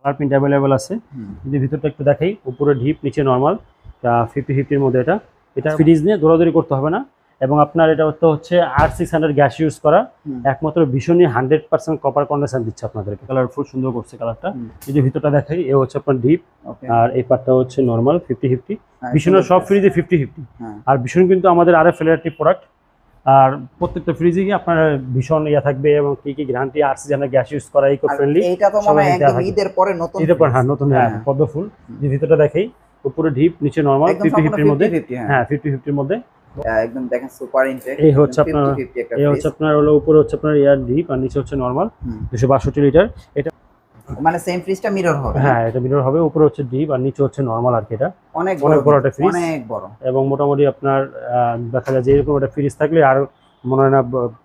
Colour print available আছে। যদি ভিতরটা একটু দেখাই উপরে ঢিপ নিচে নর্মাল ফিফটি ফিফটির মধ্যে এটা। এটা ফ্রিজ নিয়ে দৌড়াদৌড়ি করতে হবে না। এবং আপনার এটা তো হচ্ছে আর সিক্স হান্ড্রেড গ্যাস ইউজ করা। একমাত্র ভীষণই হান্ড্রেড পার্সেন্ট কপার কন্ডিশন দিচ্ছে আপনাদেরকে। কালার ফুল সুন্দর করছে কালারটা হুম। যদি ভিতরটা দেখাই এ হচ্ছে আপনার ডিপ আর এই পার্টটা হচ্ছে নর্মাল ফিফটি ফিফটি ভীষণের সব ফ্রিজে ফিফটি ফিফটি। আর ভীষণ কিন্তু আমাদের আরে ফ্লেয়ারটি প্রোডাক্ট আর প্রত্যেকটা ফ্রিজে গিয়ে আপনার ভীষণ ইয়ে থাকবে এবং কি কি গ্যারান্টি আর সিজনে গ্যাস ইউজ করা ইকো ফ্রেন্ডলি এইটা তো মনে হয় একদম ঈদের পরে নতুন এটার পর হ্যাঁ নতুন হ্যাঁ হ্যাঁ। পদ্ম ফুল যে ভিতরটা দেখেই উপরে ডিপ নিচে নরমাল একদম ফিফটি সম্পূর্ণ ফিফটির মধ্যে 50-50, হ্যাঁ। হ্যাঁ ফিফটি ফিফটির মধ্যে একদম দেখেন সুপার ইনটেক এই হচ্ছে আপনার- এই হচ্ছে আপনার হলো উপরে হচ্ছে আপনার এয়ার ডিপ আর নিচে হচ্ছে নর্মাল হুম। দুশো বাষট্টি লিটার এটা মানে সেম ফ্রিজটা মিরর হবে। হ্যাঁ এটা মিরর হবে। উপরে হচ্ছে ডিপ আর নিচে হচ্ছে নরমাল আর কি এটা। অনেক অনেক বড় একটা fridge। অনেক বড়। এবং মোটামুটি আপনার দেখা যায় যে এরকম একটা ফ্রিজ থাকলে আর মনে হয় না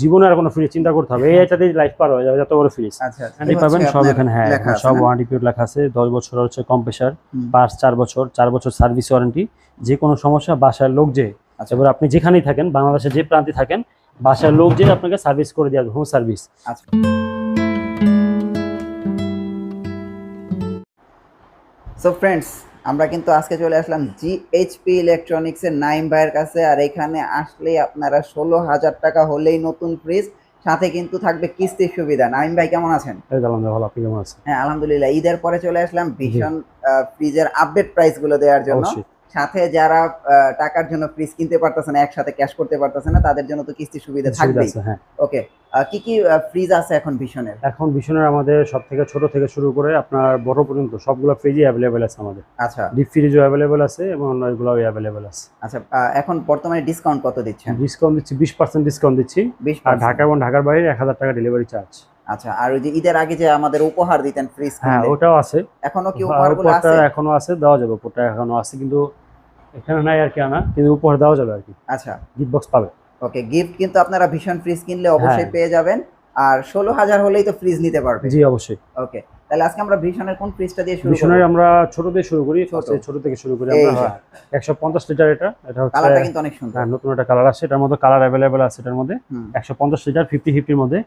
জীবনে আর কোনো ফ্রিজ চিন্তা করতে হবে। এইটাতেই লাইফ পার হয়ে যাবে যত বড় ফ্রিজ আচ্ছা এই পাবেন সব এখানে হ্যাঁ সব ওয়ারেন্টি পিরিয়ড লেখা আছে। দশ বছর হচ্ছে কম্প্রেসার। পাঁচ চার বছর চার বছর সার্ভিস ওয়ারেন্টি যে কোনো সমস্যা বাসার লোক যে আচ্ছা। এবার আপনি যেখানেই থাকেন বাংলাদেশের যে প্রান্তে থাকেন বাসার লোক যে আপনাকে সার্ভিস করে দেওয়া হোম সার্ভিস আচ্ছা। সো ফ্রেন্ডস আমরা কিন্তু আজকে চলে আসলাম জিএইচপি ইলেকট্রনিক্স এর নাইম ভাইয়ের কাছে আর এখানে আসলেই আপনারা ষোলো হাজার টাকা হলেই নতুন ফ্রিজ সাথে কিন্তু থাকবে কিস্তির সুবিধা। নাইম ভাই কেমন আছেন? ভালো আপনি কেমন আছেন? হ্যাঁ আলহামদুলিল্লাহ ঈদের পরে চলে আসলাম ভীষণ ফ্রিজের আপডেট প্রাইসগুলো দেওয়ার জন্য। সাথে যারা টাকার জন্য ফ্রিজ কিনতে পারতেছে না একসাথে ক্যাশ করতে পারতেছে না তাদের জন্য তো কিস্তি সুবিধা থাকবেই। আছে হ্যাঁ। ওকে কি কি ফ্রিজ আছে এখন ভীষণের? এখন ভীষণের আমাদের সব থেকে ছোট থেকে শুরু করে আপনার বড় পর্যন্ত সবগুলো ফ্রিজই অ্যাভেলেবেল আছে আমাদের। আচ্ছা। ডিপ ফ্রিজও অ্যাভেলেবেল আছে এবং এগুলো অ্যাভেলেবেল আছে। আচ্ছা এখন বর্তমানে ডিসকাউন্ট কত দিচ্ছেন? ডিসকাউন্ট দিচ্ছি বিশ পার্সেন্ট ডিসকাউন্ট দিচ্ছি। আর ঢাকা এবং ঢাকার বাইরে এক হাজার টাকা ডেলিভারি চার্জ আচ্ছা আর ওই যে ঈদের আগে যে আমাদের উপহার দিতেন ফ্রিজ হ্যাঁ ওটাও আছে। এখনও কি উপহারগুলো আছে? এখনও আছে দেওয়া যাবে উপহারটা এখনও আছে কিন্তু এখানে নাই আর কি আনা কিন্তু উপহার দেওয়া যাবে আর কি। আচ্ছা। গিফট বক্স পাবে। ওকে গিফট কিন্তু আপনারা ভীষণ ফ্রিজ কিনলে অবশ্যই হ্যাঁ। পেয়ে যাবেন। আর ষোলো হাজার হলেই তো ফ্রিজ নিতে পারবে। জি অবশ্যই। ওকে তাহলে আজকে আমরা ভীষণের কোন ফ্রিজটা দিয়ে শুরু করব? আমরা ছোট দিয়ে শুরু করি। ছোট। থেকে শুরু করি আমরা। যে। একশো পঞ্চাশ লিটার এটা। এটা হচ্ছে কালারটা কিন্তু অনেক সুন্দর। হ্যাঁ, নতুন একটা কালার আছে এটার মধ্যে কালার অ্যাভেলেবেল আছে এটার মধ্যে। হুম, একশো পঞ্চাশ লিটার ফিফটি ফিফটির মধ্যে।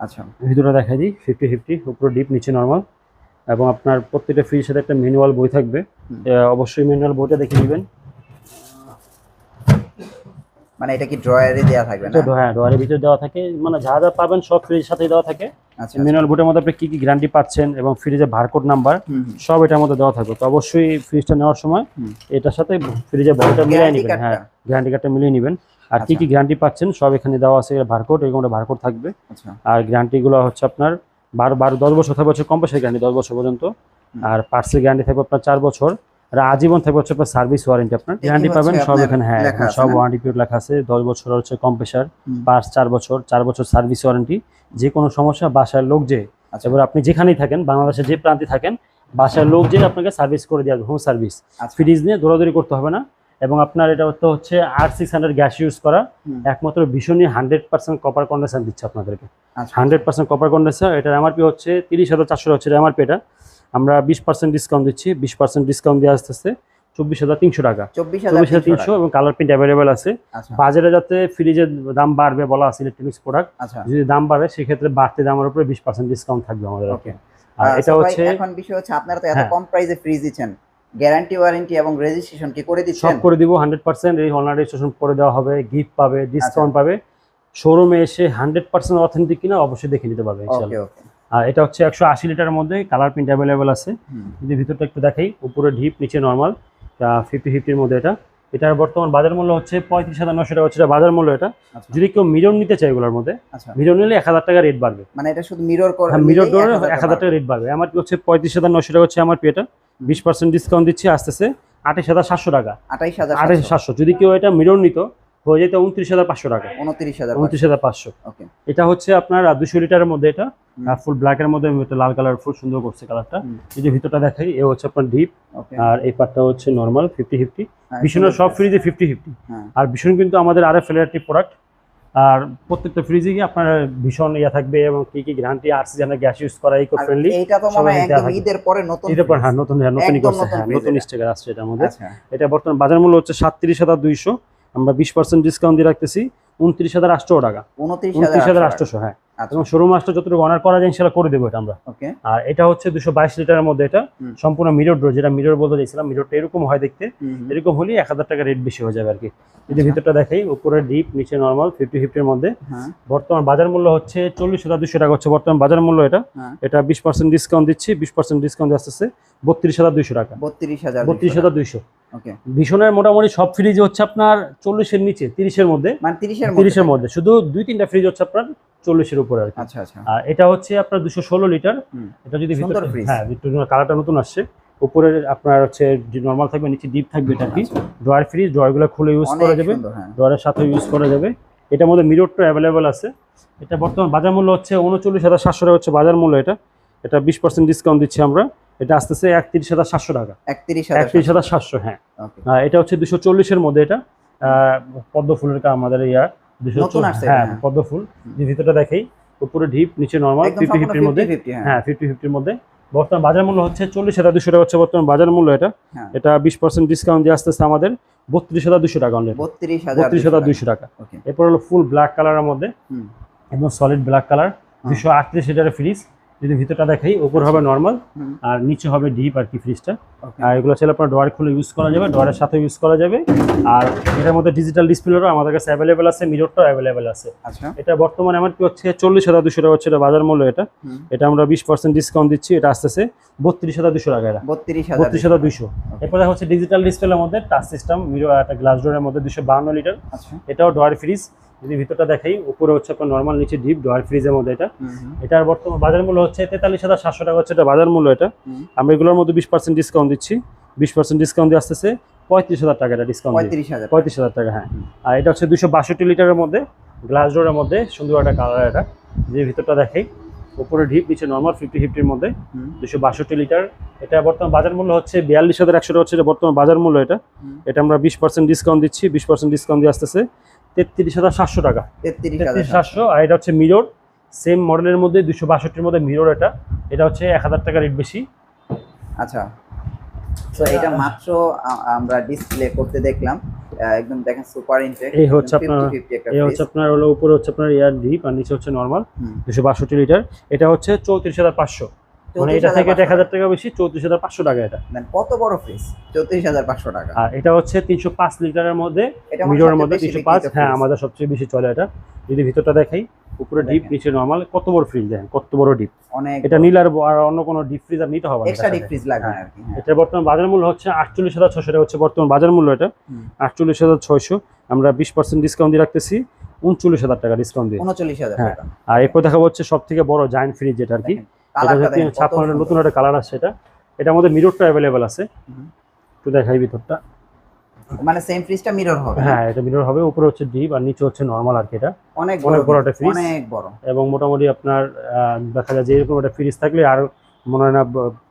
আচ্ছা। ভিতরে দেখাই দিই। ফিফটি ফিফটি উপরে ডিপ নিচে নর্মাল এবং আপনার প্রত্যেকটা ফ্রিজের সাথে একটা ম্যানুয়াল বই থাকবে। অবশ্যই ম্যানুয়াল বইটা দেখে নেবেন। মানে এটা কি ড্রয়ারে দেওয়া থাকবে না? হ্যাঁ ডোয়ারের ভিতরে দেওয়া থাকে। মানে যা যা পাবেন সব ফ্রিজের সাথেই দেওয়া থাকে। আচ্ছা ম্যানুয়াল বোর্ডের মধ্যে আপনি কি কি গ্যারান্টি পাচ্ছেন এবং ফ্রিজের বারকোড নাম্বার। সব এটার মধ্যে দেওয়া থাকবে। তো অবশ্যই ফ্রিজটা নেওয়ার সময় এটার সাথে ফ্রিজের বডিটা মিলিয়ে নেবেন। হ্যাঁ গ্যারান্টি কার্ডটা মিলিয়ে নেবেন। আর কি আচ্ছা। কি গ্যারান্টি পাচ্ছেন সব এখানে দেওয়া আছে বারকোড এরকম একটা বারকোড থাকবে। আচ্ছা। আর গ্যারান্টিগুলো হচ্ছে আপনার বারো বারো দশ বছর থাকবে হচ্ছে কম্পাসের গ্যারান্টি দশ বছর পর্যন্ত। আর পার্সেল গ্যারান্টি থাকবে আপনার চার বছর। আর আজীবন থাকবে হচ্ছে আপনার সার্ভিস ওয়ারেন্টি আপনার গ্যারান্টি পাবেন সব এখানে হ্যাঁ সব ওয়ারেন্টি পিরিয়ড লেখা আছে। দশ বছর হচ্ছে কম্প্রেসার। পাঁচ চার বছর চার বছর সার্ভিস ওয়ারেন্টি যে কোনো সমস্যা বাসার লোক যে আচ্ছা। এবার আপনি যেখানেই থাকেন বাংলাদেশের যে প্রান্তে থাকেন বাসার লোক যে আপনাকে সার্ভিস করে দেওয়া হোম সার্ভিস ফ্রিজ নিয়ে দৌড়াদৌড়ি করতে হবে না। এবং আপনার এটা তো হচ্ছে আর সিক্স হান্ড্রেড গ্যাস ইউজ করা। একমাত্র ভীষণই হান্ড্রেড পার্সেন্ট কপার কন্ডেন্সার দিচ্ছে আপনাদেরকে। হান্ড্রেড পার্সেন্ট কপার কন্ডেন্সার এটার এমআরপি হচ্ছে তিরিশ হাজার চারশো হচ্ছে এমআরপি এটা আমরা বিশ পার্সেন্ট ডিসকাউন্ট দিচ্ছি বিশ পার্সেন্ট ডিসকাউন্ট দিয়ে আসতেছে চব্বিশ হাজার তিনশো টাকা। চব্বিশ হাজার তিনশো এবং কালার প্রিন্ট অ্যাভেলেবেল আছে। আচ্ছা। বাজারে যাতে ফ্রিজের দাম বাড়বে বলা আছে ইলেকট্রনিক্স প্রোডাক্ট আচ্ছা। যদি দাম বাড়ে সেক্ষেত্রে বাড়তি দামের উপরে বিশ পার্সেন্ট ডিসকাউন্ট থাকবে আমাদের আর ওকে আর এটা হচ্ছে এখন বিষয় হচ্ছে আপনারা তো এত হ্যাঁ। কম প্রাইসে ফ্রিজ দিচ্ছেন। গ্যারান্টি ওয়ারেন্টি এবং রেজিস্ট্রেশন কি করে সব করে দিব হান্ড্রেড পার্সেন্ট এই অনলাইন রেজিস্ট্রেশন করে দেওয়া হবে গিফট পাবে আচ্ছা। ডিসকাউন্ট পাবে শোরুমে এসে হান্ড্রেড পার্সেন্ট অথেন্টিক কিনা অবশ্যই দেখে নিতে পারবে ওকে আর এটা হচ্ছে একশো আশি লিটারের মধ্যে কালার প্রিন্ট অ্যাভেলেবেল আছে। যদি ভিতরটা একটু দেখাই উপরে ঢিপ নিচে নর্মাল ফিফটি ফিফটির মধ্যে এটা। এটার বর্তমান বাজার মূল্য হচ্ছে পঁয়ত্রিশ হাজার নশো টাকা হচ্ছে বাজার মূল্য এটা। আচ্ছা। যদি কেউ মিরর নিতে চায় এগুলোর মধ্যে আচ্ছা। মিরর নিলে এক হাজার টাকা রেট বাড়বে। মানে এটা শুধু মিরর হ্যাঁ মিরর নিলেই ডোরে 1000 এক হাজার টাকা রেট বাড়বে। আমার হচ্ছে পঁয়ত্রিশ হাজার নশো টাকা হচ্ছে আমার এটা বিশ পার্সেন্ট ডিসকাউন্ট দিচ্ছি আসতেছে আঠাশ হাজার সাতশো টাকা। আঠাইশ হাজার আঠাশ সাতশো। যদি কেউ এটা মিরর নিত হয়ে যেত উনত্রিশ হাজার পাঁচশো টাকা। উনত্রিশ হাজার উনত্রিশ হাজার পাঁচশো। এটা হচ্ছে আপনার দুশো লিটারের মধ্যে এটা। ফুল ব্ল্যাকের মধ্যে লাল কালার ফুল সুন্দর করছে কালারটা হুম। যদি ভিতরটা দেখাই এ হচ্ছে আপনার ডিপ আর এই পার্টটা হচ্ছে নর্মাল ফিফটি ফিফটি ভীষণের সব। ফ্রিজে ফিফটি ফিফটি আর ভীষণ কিন্তু আমাদের আরে ফ্লেয়ারটি প্রোডাক্ট আর প্রত্যেকটা ফ্রিজে গিয়ে আপনার ভীষণ ইয়ে থাকবে এবং কি কি গ্যারান্টি আর সিজনে গ্যাস ইউজ করা ইকো ফ্রেন্ডলি তো মনে এটা একদম ঈদের পরে নতুন হ্যাঁ নতুন হ্যাঁ একদম নতুন হ্যাঁ নতুন এটা। স্টিকার আসছে মধ্যে। আচ্ছা। এটা বর্তমান বাজার মূল্য হচ্ছে সাতত্রিশ হাজার দুইশো। আমরা বিশ পার্সেন্ট ডিসকাউন্ট দিয়ে রাখতেছি উনত্রিশ হাজার আটশো টাকা। উনত্রিশ হাজার আটশো আটশোশো হ্যাঁ। আচ্ছা। শোরুম মাসটা যতটুকু অনার করা যায় ইনশাল্লাহ করে দেবো এটা আমরা। আর এটা হচ্ছে দুশো বাইশ লিটারের মধ্যে এটা। সম্পূর্ণ মিরর ডোর যেটা মিরর বলতে চাইছিলাম মিররটা এরকম হয় দেখতে। এরকম হলেই এক হাজার টাকা রেট বেশি হয়ে যাবে আর কি যদি আচ্ছা। ভিতরটা দেখাই উপরে ডিপ নিচে নর্মাল ফিফটি ফিফটির মধ্যে। হ্যাঁ। বর্তমান বাজার মূল্য হচ্ছে চল্লিশ হাজার দুশো টাকা হচ্ছে বর্তমান বাজার মূল্য এটা। হ্যাঁ। এটা বিশ পার্সেন্ট ডিসকাউন্ট দিচ্ছি বিশ পার্সেন্ট ডিসকাউন্ট আসতেছে বত্রিশ হাজার দুইশো টাকা। বত্রিশ হাজার বত্রিশ হাজার দুইশো ভীষণের মোটামুটি সব ফ্রিজ হচ্ছে আপনার চল্লিশের নিচে তিরিশের মধ্যে। মানে তিরিশের মধ্যে। শুধু দুই তিনটা ফ্রিজ হচ্ছে আপনার চল্লিশের উপরে আর কি। আচ্ছা আচ্ছা। আর এটা হচ্ছে আপনার দুশো ষোলো লিটার। এটা যদি ভিতরে হ্যাঁ ভিতরে কালারটা নতুন আসছে। উপরে আপনার হচ্ছে নর্মাল থাকবে নিচে ডিপ থাকবে এটা কি। ড্রয়ার ফ্রিজ ড্রয়ারগুলো খুলে ইউজ করা যাবে। ড্রয়ারের সাথে ইউজ করা যাবে। এটার মধ্যে মিররটা অ্যাভেলেবেল আছে। এটা বর্তমান বাজার মূল্য হচ্ছে উনচল্লিশ হাজার সাতশো টাকা হচ্ছে বাজার মূল্য এটা। এটা বিশ পার্সেন্ট ডিসকাউন্ট দিচ্ছি আমরা। এটা আসতেছে একত্রিশ হাজার সাতশো টাকা। একত্রিশ হাজার সাতশো। হ্যাঁ। এটা হচ্ছে দুশো চল্লিশের মধ্যে এটা। পদ্ম ফুলের কা আমাদের ইয়া। দুশো নতুন আসছে হ্যাঁ হ্যাঁ। পদ্ম ফুল। যে ভিতরটা দেখেই উপরে ঢিপ নিচে নর্মাল ফিফটি ফিফটির মধ্যে। হ্যাঁ। হ্যাঁ ফিফটি ফিফটির মধ্যে। বর্তমান বাজার মূল্য হচ্ছে চল্লিশ হাজার দুশো টাকা হচ্ছে বর্তমান বাজার মূল্য এটা। হ্যাঁ। এটা বিশ পার্সেন্ট ডিসকাউন্ট দিয়ে আসতেছে আমাদের বত্রিশ হাজার দুশো টাকা অনলি বত্রিশ হাজার দুশো দুইশো টাকা। এরপর হলো ফুল ব্ল্যাক কালারের মধ্যে। এবং সলিড ব্ল্যাক কালার দুশো আটত্রিশ লিটারের ফ্রিজ যদি ভিতরটা দেখাই উপর হবে নর্মাল আর নিচে হবে ডিপ আর কি ফ্রিজটা আর এগুলো ছিল আপনার ডোয়ার খুলে ইউজ করা যাবে ডোয়ারের সাথে ইউজ করা যাবে। আর এটার মধ্যে ডিজিটাল ডিসপ্লেরও আমাদের কাছে অ্যাভেলেবেল আছে মিররটাও অ্যাভেলেবেল আছে। আচ্ছা। এটা বর্তমানে আমার কি হচ্ছে চল্লিশ হাজার দুশো টাকা হচ্ছে এটা বাজার মূল্য এটা। এটা আমরা বিশ পার্সেন্ট ডিসকাউন্ট দিচ্ছি এটা আসতেছে বত্রিশ হাজার দুশো টাকা এটা। বত্রিশ হাজার বত্রিশ হাজার দুশো। এরপরে হচ্ছে ডিজিটাল ডিসপ্লের মধ্যে টাচ সিস্টেম মিরো একটা গ্লাস ডোরের মধ্যে দুশো বাহান্ন লিটার আচ্ছা। এটাও ডোয়ার ফ্রিজ যদি ভিতরটা দেখাই উপরে হচ্ছে আপনার নর্মাল নিচে ডিপ ডোয়ার ফ্রিজের মধ্যে এটা। এটার বর্তমান বাজার মূল্য হচ্ছে তেতাল্লিশ হাজার সাতশো টাকা হচ্ছে এটা বাজার মূল্য এটা। আমরা এগুলোর মধ্যে বিশ পার্সেন্ট ডিসকাউন্ট দিচ্ছি। বিশ পার্সেন্ট ডিসকাউন্ট দিয়ে আসতেছে পঁয়ত্রিশ হাজার টাকা এটা ডিসকাউন্ট পঁয়ত্রিশ হাজার পঁয়ত্রিশ হাজার টাকা হ্যাঁ। আর এটা হচ্ছে দুশো বাষট্টি লিটারের মধ্যে গ্লাস ডোরের মধ্যে সুন্দর একটা কালার এটা। যে ভিতরটা দেখাই উপরে ঢিপ নিচে নর্মাল ফিফটি ফিফটির মধ্যে দুশো বাষট্টি লিটার। এটা বর্তমান বাজার মূল্য হচ্ছে বিয়াল্লিশ হাজার একশো টাকা হচ্ছে এটা বর্তমান বাজার মূল্য এটা। এটা আমরা বিশ পার্সেন্ট ডিসকাউন্ট দিচ্ছি বিশ পার্সেন্ট ডিসকাউন্ট দিয়ে আসতেছে। তেত্রিশ হাজার সাতশো টাকা। তেত্রিশ সাতশো আর এটা হচ্ছে মিরর। সেম মডেলের মধ্যে দুশো বাষট্টির মধ্যে মিরর এটা এটা হচ্ছে এক হাজার টাকা রেট বেশি। আচ্ছা। তো এটা মাত্র আমরা ডিসপ্লে করতে দেখলাম। একদম দেখেন সুপার ইনটেক। এই হচ্ছে আপনার- এই হচ্ছে আপনার হলো উপরে হচ্ছে আপনার এয়ার ডিপ আর নিচে হচ্ছে নর্মাল দুশো বাষট্টি লিটার। এটা হচ্ছে চৌত্রিশ হাজার পাঁচশো। মানে এটা থেকে এটা এক হাজার টাকা। বেশি চৌত্রিশ হাজার পাঁচশো টাকা এটা। দেন কত বড় ফ্রিজ? চৌত্রিশ হাজার পাঁচশো টাকা। আর এটা হচ্ছে তিনশো পাঁচ লিটারের মধ্যে এটা সবচেয়ে মধ্যে তিনশো পাঁচ। হ্যাঁ আমাদের সবচেয়ে বেশি চলে এটা। যদি ভিতরটা দেখাই উপরে ডিপ নিচে নর্মাল কত বড় ফ্রিজ দেখেন কত বড় ডিপ অনেক এটা নীল আর অন্য কোনো ডিপ ফ্রিজ আর নিতে হবে এক্সট্রা ডিপ ফ্রিজ লাগবে হ্যাঁ। আর কি হ্যাঁ। এটা বর্তমান বাজার মূল্য হচ্ছে আটচল্লিশ হাজার ছশো টাকা হচ্ছে বর্তমান বাজার মূল্য এটা। হুম। আটচল্লিশ হাজার ছয়শো আমরা বিশ পার্সেন্ট ডিসকাউন্ট দিয়ে রাখতেছি উনচল্লিশ হাজার টাকা ডিসকাউন্ট দিয়ে। উনচল্লিশ হাজার হ্যাঁ। টাকা। আর এরপর দেখা হচ্ছে সব থেকে বড় জায়ান্ট ফ্রিজ যেটা আর কি। এটা। নতুন একটা কালার আছে এটা। এটার মধ্যে মিররটা অ্যাভেলেবেল আছে। একটু দেখাই ভিতরটা। মানে সেম ফ্রিজটা মিরর হবে। হ্যাঁ এটা মিরর হবে। উপরে হচ্ছে ডিপ আর নিচে হচ্ছে নর্মাল আর কি এটা। অনেক অনেক বড় বড় একটা fridge। অনেক বড়। এবং মোটামুটি আপনার দেখা যায় যে এরকম একটা ফ্রিজ থাকলে আর মনে হয় না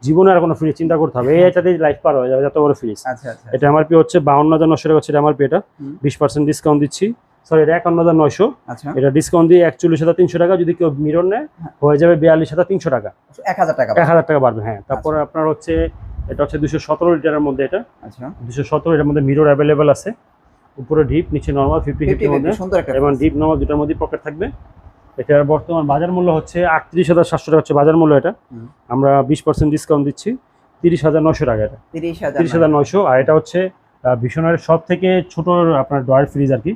জীবনে আর কোনো ফ্রিজ চিন্তা করতে হবে। এটাতেই লাইফ পার হয়ে যাবে বড় ফ্রিজ আচ্ছা আচ্ছা এটা এমআরপি হচ্ছে বাউন্ন হাজার নশো টাকা হচ্ছে এটা বিশ পার্সেন্ট ডিসকাউন্ট দিচ্ছি। সরি এটা একান্ন হাজার নয়শো। আচ্ছা। এটা ডিসকাউন্ট দিয়ে একচল্লিশ হাজার তিনশো টাকা যদি কেউ মিরর নেয় হয়ে। যাবে বিয়াল্লিশ হাজার তিনশো টাকা। এক হাজার টাকা এক হাজার টাকা বাড়বে হ্যাঁ। তারপরে আপনার হচ্ছে এটা হচ্ছে দুশো সতেরো লিটারের মধ্যে এটা। আচ্ছা। দুশো সতেরো এটার মধ্যে মিরর অ্যাভেলেবেল আছে। উপরে ডিপ নিচে নর্মাল ফিফটি ফিফটি ফিফটির মধ্যে। এবং ডিপ নর্মাল দুটার মধ্যে পকেট থাকবে। এটার বর্তমান বাজার মূল্য হচ্ছে আটত্রিশ হাজার সাতশো টাকা হচ্ছে বাজার মূল্য এটা। আমরা বিশ পার্সেন্ট ডিসকাউন্ট দিচ্ছি। তিরিশ হাজার নয়শো টাকা এটা। তিরিশ হাজার তিরিশ হাজার নয়শো। আর এটা হচ্ছে ভীষণের সব থেকে ছোট আপনার ডয়ার ফ্রিজ আর কি।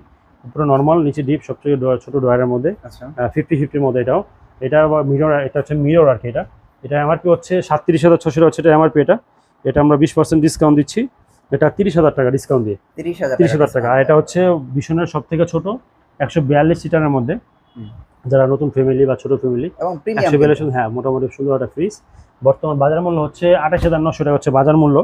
উপরে নর্মাল নিচে ডিপ সব থেকে ছোট ডয়ারের মধ্যে। আচ্ছা। ফিফটি ফিফটির মধ্যে এটাও। এটা মিরর এটা হচ্ছে মিরর আর কি এটা। এটা এমআরপি হচ্ছে সাতত্রিশ হাজার ছশো হচ্ছে এটা এমআরপি এটা। এটা আমরা বিশ পার্সেন্ট ডিসকাউন্ট দিচ্ছি। এটা তিরিশ হাজার টাকা ডিসকাউন্ট দিয়ে। তিরিশ হাজার টাকা আর এটা হচ্ছে ভীষণের সব থেকে ছোট একশো বিয়াল্লিশ সিটারের মধ্যে। যারা নতুন ফ্যামিলি বা ছোট ফ্যামিলি একশো বিয়াল্লিশ হ্যাঁ মোটামুটি সুন্দর একটা ফ্রিজ বর্তমান বাজার মূল্য হচ্ছে আঠাশ হাজার নশো টাকা হচ্ছে বাজার মূল্য।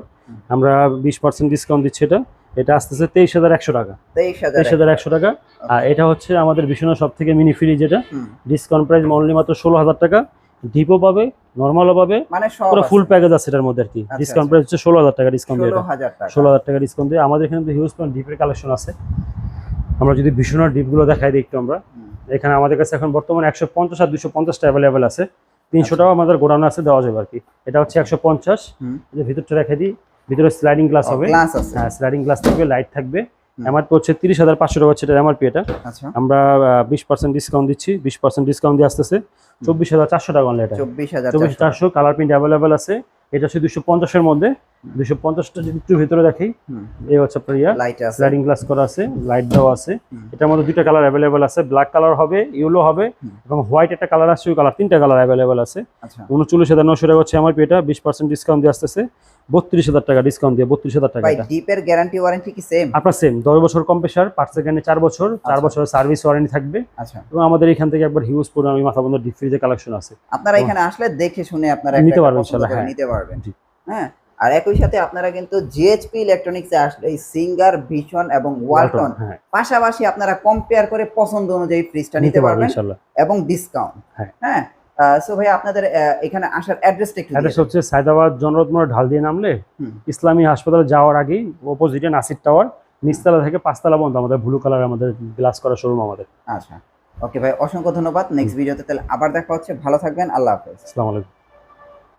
আমরা বিশ পার্সেন্ট ডিসকাউন্ট দিচ্ছি এটা। এটা আসতেছে তেইশ হাজার একশো টাকা। তেইশ হাজার একশো। টাকা। আর এটা হচ্ছে আমাদের ভীষণের সব থেকে মিনি ফ্রিজ যেটা। হুম। ডিসকাউন্ট প্রাইস অনলি মাত্র ষোলো হাজার টাকা। ডিপো পাবে নর্মালও পাবে। মানে পুরো ফুল প্যাকেজ আছে এটার মধ্যে আর কি। আচ্ছা, ডিসকাউন্ট আচ্ছা। প্রাইস হচ্ছে ষোলো হাজার টাকা ডিসকাউন্ট দিয়ে ষোলো হাজার টাকা। ডিসকাউন্ট দিয়ে। আমাদের এখানে তো হিউজ ডিপের কালেকশন আছে। আমরা যদি ভীষণের ডিপগুলো দেখাই দিই একটু আমরা। এখানে আমাদের কাছে এখন বর্তমানে একশো পঞ্চাশ আর দুশো পঞ্চাশটা অ্যাভেলেবেল আছে। আচ্ছা। তিনশোটাও আমাদের গোডাউন আছে দেওয়া যাবে আর কি। এটা হচ্ছে একশো পঞ্চাশ। ভিতরটা রেখে দিই। ভিতরে স্লাইডিং গ্লাস হবে। হ্যাঁ স্লাইডিং গ্লাস থাকবে লাইট থাকবে। আমার এমআরপি হচ্ছে তিরিশ হাজার পাঁচশো টাকা হচ্ছে এটা এমআরপি এটা। আচ্ছা। আমরা বিশ পার্সেন্ট ডিসকাউন্ট দিচ্ছি বিশ পার্সেন্ট ডিসকাউন্ট দিয়ে আসতেছে। চব্বিশ হাজার চারশো টাকা অনলাইন এটা। চব্বিশ হাজার চারশো কালার প্রিন্ট অ্যাভেলেবেল আছে। এটা হচ্ছে দুশো পঞ্চাশের মধ্যে। দুশো পঞ্চাশটা যদি একটু ভিতরে দেখি এই হচ্ছে আপনার ইয়া লাইট আছে। স্লাইডিং গ্লাস করা আছে লাইট দেওয়া আছে। এটার মধ্যে দুইটা কালার অ্যাভেলেবেল আছে ব্ল্যাক কালার হবে ইয়েলো হবে এবং হোয়াইট একটা কালার আছে ওই কালার তিনটা কালার অ্যাভেলেবেল আছে। আচ্ছা। উনচল্লিশ হাজার নশো টাকা হচ্ছে এমআরপি এটা বিশ পার্সেন্ট ডিসকাউন্ট দিয়ে আসতেছে। বত্রিশ হাজার টাকা ডিসকাউন্ট দিয়ে বত্রিশ হাজার টাকা ডিপের গ্যারান্টি ওয়ারেন্টি কি সেম আপনার সেম দশ বছর কম্প্রেসার পাঁচ সেকেন্ডে চার বছর চার আচ্ছা। বছরের সার্ভিস ওয়ারেন্টি থাকবে। আচ্ছা। এবং আমাদের এখান থেকে একবার হিউজ পরিমাণ মাথা বন্ধ ডিপ ফ্রিজের কালেকশন আছে। আপনারা এখানে আসলে দেখে শুনে আপনারা নিতে পারবেন হ্যাঁ। নিতে পারবেন। হ্যাঁ? আর একই সাথে আপনারা কিন্তু জিএইচপি ইলেকট্রনিক্সে আসলে এই সিঙ্গার ভিশন এবং ওয়ালটন হ্যাঁ। পাশাপাশি আপনারা কম্পেয়ার করে পছন্দ অনুযায়ী ফ্রিজটা নিতে পারবেন এবং ডিসকাউন্ট হ্যাঁ। হ্যাঁ। সো ভাই আপনাদের এখানে আসার অ্যাড্রেসটা একটু অ্যাড্রেস হচ্ছে সায়দাবাদ জনরত মোড় ঢাল দিয়ে নামলে। ইসলামী হাসপাতাল যাওয়ার আগেই অপোজিটে নাসির টাওয়ার নিচতলা থেকে পাঁচতলা পর্যন্ত আমাদের ব্লু কালার আমাদের গ্লাস করা শোরুম আমাদের। আচ্ছা। ওকে ভাই অসংখ্য ধন্যবাদ। নেক্সট ভিডিওতে তাহলে আবার দেখা হচ্ছে। ভালো থাকবেন। আল্লাহ হাফেজ। আসসালামু আলাইকুম।